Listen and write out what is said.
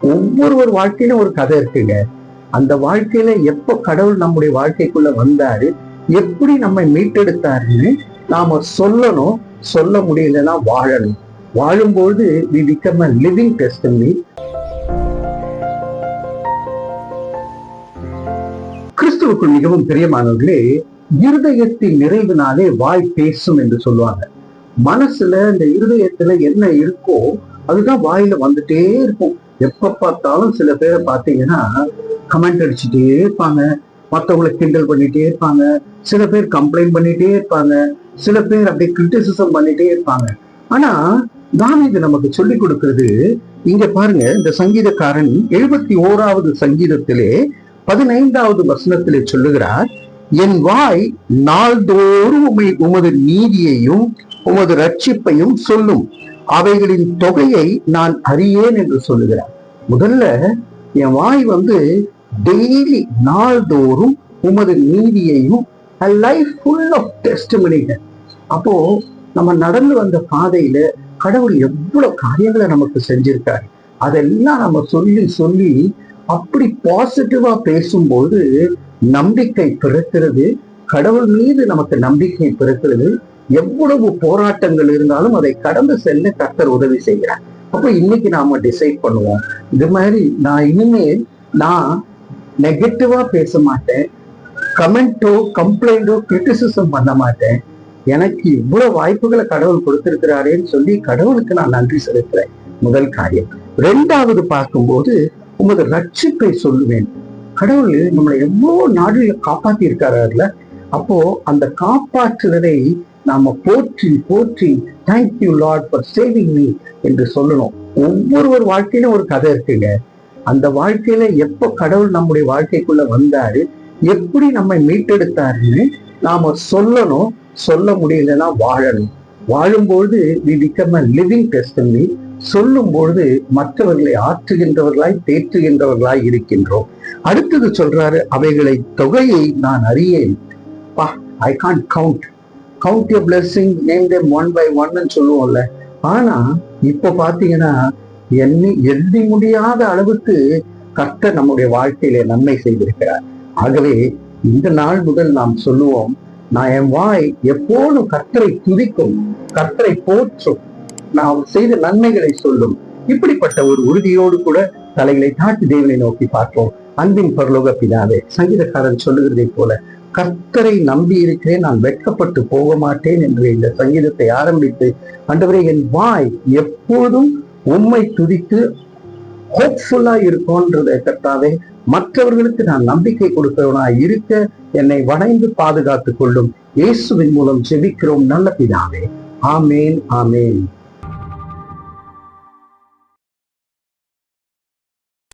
ஒவ்வொருவர் வாழ்க்கையில ஒரு கதை இருக்குங்க. அந்த வாழ்க்கையில எப்ப கடவுள் நம்முடைய வாழ்க்கைக்குள்ள வந்தாரு எப்படி நம்மை மீட்டெடுத்தாருன்னு நாம சொல்லணும் சொல்ல முடியலன்னா வாழணும். வாழும்போது we become a living testimony கிறிஸ்துவுக்குள் மிகவும் பிரியமானவர்களே இருதயத்தின் நிறைவினாலே வாய் பேசும் என்று சொல்லுவாங்க. மனசுல இந்த இருதயத்துல என்ன இருக்கோ அதுதான் வாயில வந்துட்டே இருக்கும். எப்ப பார்த்தாலும் சில பேரை பார்த்தீங்கன்னா கமெண்ட் அடிச்சுட்டே இருப்பாங்க. மற்றவங்களை கிண்டல் பண்ணிட்டே இருப்பாங்க. சில பேர் கம்ப்ளைண்ட் பண்ணிட்டே இருப்பாங்க. சில பேர் அப்படியே கிரிட்டிசிசம் பண்ணிட்டே இருப்பாங்க. ஆனா தாவீது நமக்கு சொல்லிக் கொடுக்கிறது இங்க பாருங்க இந்த சங்கீதக்காரன் எழுபத்தி ஓராவது சங்கீதத்திலே பதினைந்தாவது வசனத்திலே சொல்லுகிறார் என் வாய் நாள்தோறும் உமை உமது நீதியையும் உமது ரட்சிப்பையும் சொல்லும். அவைகளின் தொகையை நான் அறியேன் என்று சொல்லுகிறார். முதல்ல என் வாய் வந்து டெய்லி நாள்தோறும் உமது நீதியையும் லைஃப் ஃபுல் ஆஃப் டெஸ்டிமனிகள் அப்போ நம்ம நடந்து வந்த பாதையில கடவுள் எவ்வளவு காரியங்களை நமக்கு செஞ்சிருக்காரு. அதெல்லாம் நம்ம சொல்லி சொல்லி அப்படி பாசிட்டிவா பேசும்போது நம்பிக்கை பிறக்கிறது. கடவுள் மீது நமக்கு நம்பிக்கை பிறக்கிறது. எவ்வளவு போராட்டங்கள் இருந்தாலும் அதை கடந்து செல்ல கத்தர் உதவி செய்கிறார். அப்போ இன்னைக்கு நாம டிசைட் பண்ணுவோம். இது மாதிரி நான் இனிமேல் நான் நெகட்டிவா பேச மாட்டேன். கமெண்டோ கம்ப்ளைண்டோ கிரிட்டிசிசம் பண்ண மாட்டேன். எனக்கு இவ்வளவு வாய்ப்புகளை கடவுள் கொடுத்திருக்கிறாரேன்னு சொல்லி கடவுளுக்கு நான் நன்றி செலுத்துறேன். முதல் காரியம். ரெண்டாவது பார்க்கும்போது உமது ரட்சிப்பை சொல்லுவேன். கடவுள் நம்மளை எவ்வளவு நாடுகளை காப்பாத்தி இருக்காருல்ல அப்போ அந்த காப்பாற்றுவதை நாம போற்றி போற்றி. Thank you Lord for saving me என்று சொல்லணும். ஒவ்வொருவர் வாழ்க்கையிலும் ஒரு கதை இருக்குங்க. அந்த வாழ்க்கையில எப்ப கடவுள் நம்முடைய வாழ்க்கைக்குள்ள வந்தாரு எப்படி நம்மை மீட்டெடுத்தாருன்னு நாம சொல்லணும் சொல்ல முடியலன்னா வாழணும். வாழும்பொழுது we become a living testimony சொல்லும் பொழுது மற்றவர்களை ஆற்றுகின்றவர்களாய் தேற்றுகின்றவர்களாய் இருக்கின்றோம். அடுத்தது சொல்றாரு அவைகளை தொகையை நான் அறியேன். பா I can't count count you blessing name them one by ஒன்னு சொல்லுவோம்ல. ஆனா இப்ப பாத்தீங்கன்னா எண்ணி எண்ணி முடியாத அளவுக்கு கர்த்தர் நம்முடைய வாழ்க்கையில நன்மை செய்திருக்கிறார். ஆகவே இந்த நாள் முதல் நாம் சொல்லுவோம் நான் என் வாய் எப்போதும் கர்த்தரை துதிக்கும் கர்த்தரை போற்றும். நாம் செய்த நன்மைகளை சொல்லும். இப்படிப்பட்ட ஒரு உறுதியோடு கூட தலைகளை தாட்டி தேவனை நோக்கி பார்ப்போம். அன்பின் பரலோக பிதாவே சங்கீதக்காரன் சொல்லுகிறதை போல கர்த்தரை நம்பி இருக்கிறேன் நான் வெட்கப்பட்டு போக மாட்டேன் என்று இந்த சங்கீதத்தை ஆரம்பித்து ஆண்டவரே என் வாய் எப்போதும் உண்மை துதித்து ஹோப்ஃபுல்லா இருக்கும்ன்றதை கர்த்தாவே மற்றவர்களுக்கு நான் நம்பிக்கை கொடுக்கிறவனா இருக்க என்னை வணைந்து பாதுகாத்துக் கொள்ளும். இயேசுவின் மூலம் செபிக்கிறோம் நல்ல பிதாவே. ஆமேன் ஆமேன்.